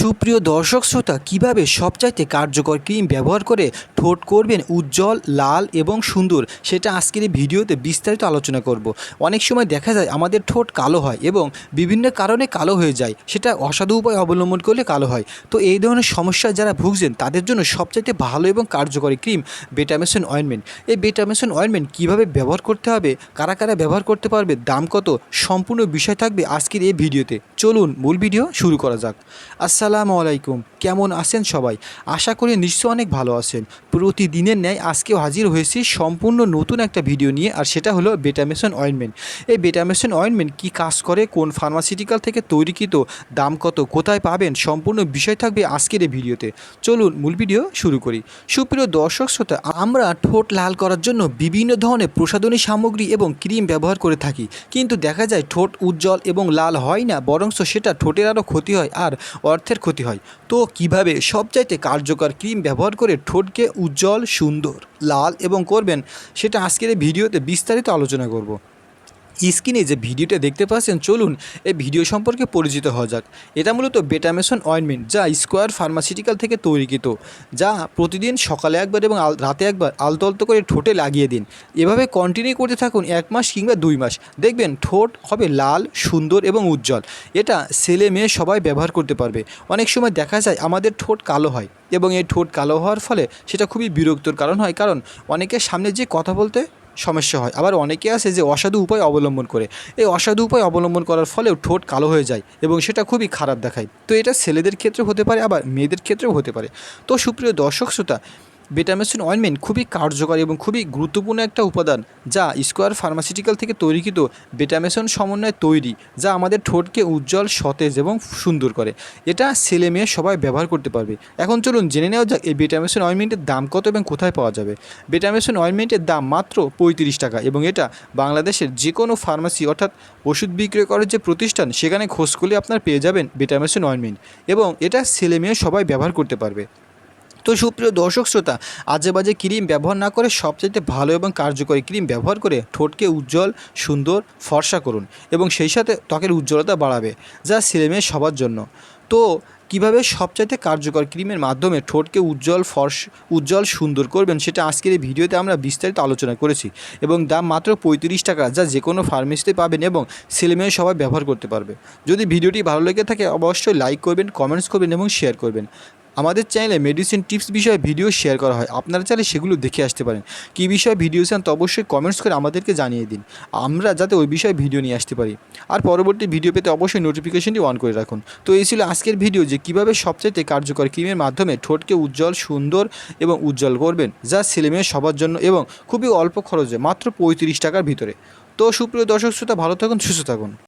সুপ্রিয় দর্শক শ্রোতা, কীভাবে সবচাইতে কার্যকর ক্রিম ব্যবহার করে ঠোঁট করবেন উজ্জ্বল, লাল এবং সুন্দর, সেটা আজকের এই ভিডিওতে বিস্তারিত আলোচনা করব। অনেক সময় দেখা যায় আমাদের ঠোঁট কালো হয় এবং বিভিন্ন কারণে কালো হয়ে যায়, সেটা অসাধু উপায় অবলম্বন করলে কালো হয়। তো এই ধরনের সমস্যায় যারা ভুগছেন, তাদের জন্য সবচাইতে ভালো এবং কার্যকরী ক্রিম বেটামেশন অয়েনমেন্ট। এই বেটামেশন অয়েনমেন্ট কীভাবে ব্যবহার করতে হবে, কারা কারা ব্যবহার করতে পারবে, দাম কত, সম্পূর্ণ বিষয় থাকবে আজকের এই ভিডিওতে। চলুন মূল ভিডিও শুরু করা যাক। আসসালামু আলাইকুম। কেমন আছেন সবাই? আশা করি নিশ্চয় অনেক ভালো আছেন। প্রতিদিনের ন্যায় আজকেও হাজির হয়েছি সম্পূর্ণ নতুন একটা ভিডিও নিয়ে, আর সেটা হলো বেটামেশন অয়েনমেন্ট এই বেটামেশন অয়েনমেন্ট কী কাজ করে, কোন ফার্মাসিউটিক্যাল থেকে তৈরিকৃত, দাম কত, কোথায় পাবেন, সম্পূর্ণ বিষয় থাকবে আজকের এই ভিডিওতে। চলুন মূল ভিডিও শুরু করি। সুপ্রিয় দর্শক শ্রোতা, আমরা ঠোঁট লাল করার জন্য বিভিন্ন ধরনের প্রসাধনী সামগ্রী এবং ক্রিম ব্যবহার করে থাকি। কিন্তু দেখা যায় ঠোঁট উজ্জ্বল এবং লাল হয় না, বরঞ্চ সেটা ঠোঁটের আরও ক্ষতি হয়, আর অর্থের ক্ষতি হয়। তো কীভাবে সবচাইতে কার্যকর ক্রিম ব্যবহার করে ঠোঁটকে উজ্জ্বল, সুন্দর, লাল এবং করবেন, সেটা আজকের এই ভিডিওতে বিস্তারিত আলোচনা করব। স্ক্রিনে যে ভিডিওটা দেখতে পাচ্ছেন, চলুন এই ভিডিও সম্পর্কে পরিচিত হওয়া যাক। এটা মূলত বেটামেশন অয়েনমেন্ট যা স্কোয়ার ফার্মাসিউটিক্যাল থেকে তৈরিকৃত, যা প্রতিদিন সকালে একবার এবং রাতে একবার আলতো আলতো করে ঠোঁটে লাগিয়ে দিন। এভাবে কন্টিনিউ করতে থাকুন এক মাস কিংবা দুই মাস। দেখবেন ঠোঁট হবে লাল, সুন্দর এবং উজ্জ্বল। এটা ছেলে মেয়ে সবাই ব্যবহার করতে পারবে। অনেক সময় দেখা যায় আমাদের ঠোঁট কালো হয় এবং এই ঠোঁট কালো হওয়ার ফলে সেটা খুবই বিরক্তর কারণ হয়। কারণ অনেকের সামনে যে কথা বলতে সমস্যা হয়। আবার অনেকে আছে যে অসাধু উপায় অবলম্বন করে। এই অসাধু উপায় অবলম্বন করার ফলেও ঠোঁট কালো হয়ে যায় এবং সেটা খুবই খারাপ দেখায়। তো এটা ছেলেদের ক্ষেত্রে হতে পারে, আবার মেয়েদের ক্ষেত্রেও হতে পারে। তো সুপ্রিয় দর্শক, শ্রোতা বেটামেসিন অয়েনমেন্ট খুবই কার্যকরী এবং খুবই গুরুত্বপূর্ণ একটা উপাদান, যা স্কোয়ার ফার্মাসিউটিক্যাল থেকে তৈরিকৃত বেটামেসন সমন্বয়ে তৈরি, যা আমাদের ঠোঁটকে উজ্জ্বল, সতেজ এবং সুন্দর করে। এটা ছেলে মেয়ে সবাই ব্যবহার করতে পারবে। এখন চলুন জেনে নেওয়া যাক এই বেটামেসন অয়েনমেন্টের দাম কত এবং কোথায় পাওয়া যাবে। বেটামেসন অয়েনমেন্টের দাম মাত্র পঁয়ত্রিশ টাকা এবং এটা বাংলাদেশের যে কোনো ফার্মাসি অর্থাৎ ওষুধ বিক্রয় করার যে প্রতিষ্ঠান, সেখানে খোঁজ করলে আপনার পেয়ে যাবেন বেটামেসন অয়েনমেন্ট এবং এটা ছেলে মেয়ে সবাই ব্যবহার করতে পারবে। তো সুপ্রিয় দর্শক শ্রোতা, আজে বাজে ক্রিম ব্যবহার না করে সবচাইতে ভালো এবং কার্যকরী ক্রিম ব্যবহার করে ঠোঁটকে উজ্জ্বল, সুন্দর, ফর্সা করুন এবং সেই সাথে ত্বকের উজ্জ্বলতা বাড়াবে, যা ছেলেমেয়ে সবার জন্য। তো কীভাবে সবচাইতে কার্যকর ক্রিমের মাধ্যমে ঠোঁটকে উজ্জ্বল, ফর্স, উজ্জ্বল, সুন্দর করবেন সেটা আজকের এই ভিডিওতে আমরা বিস্তারিত আলোচনা করেছি এবং দাম মাত্র পঁয়ত্রিশ টাকা যা যে কোনো ফার্মেসিতে পাবেন এবং ছেলেমেয়ে সবাই ব্যবহার করতে পারবে। যদি ভিডিওটি ভালো লেগে থাকে অবশ্যই লাইক করবেন, কমেন্টস করবেন এবং শেয়ার করবেন। আমাদের চ্যানেলে মেডিসিন টিপস বিষয়ে ভিডিও শেয়ার করা হয়। আপনারা চাইলে সেগুলো দেখে আসতে পারেন। কী বিষয়ে ভিডিও চান তো অবশ্যই কমেন্টস করে আমাদেরকে জানিয়ে দিন। আমরা যাতে ওই বিষয়ে ভিডিও নিয়ে আসতে পারি। আর পরবর্তী ভিডিও পেতে অবশ্যই নোটিফিকেশনটি অন করে রাখুন। তো এই ছিল আজকের ভিডিও যে কীভাবে সবচাইতে কার্যকর ক্রিমের মাধ্যমে ঠোঁটকে উজ্জ্বল, সুন্দর এবং উজ্জ্বল করবেন, যা ছেলেমেয়ে সবার জন্য এবং খুবই অল্প খরচে মাত্র পঁয়ত্রিশ টাকার ভিতরে। তো সুপ্রিয় দর্শক, শ্রোতা ভালো থাকুন, সুস্থ থাকুন।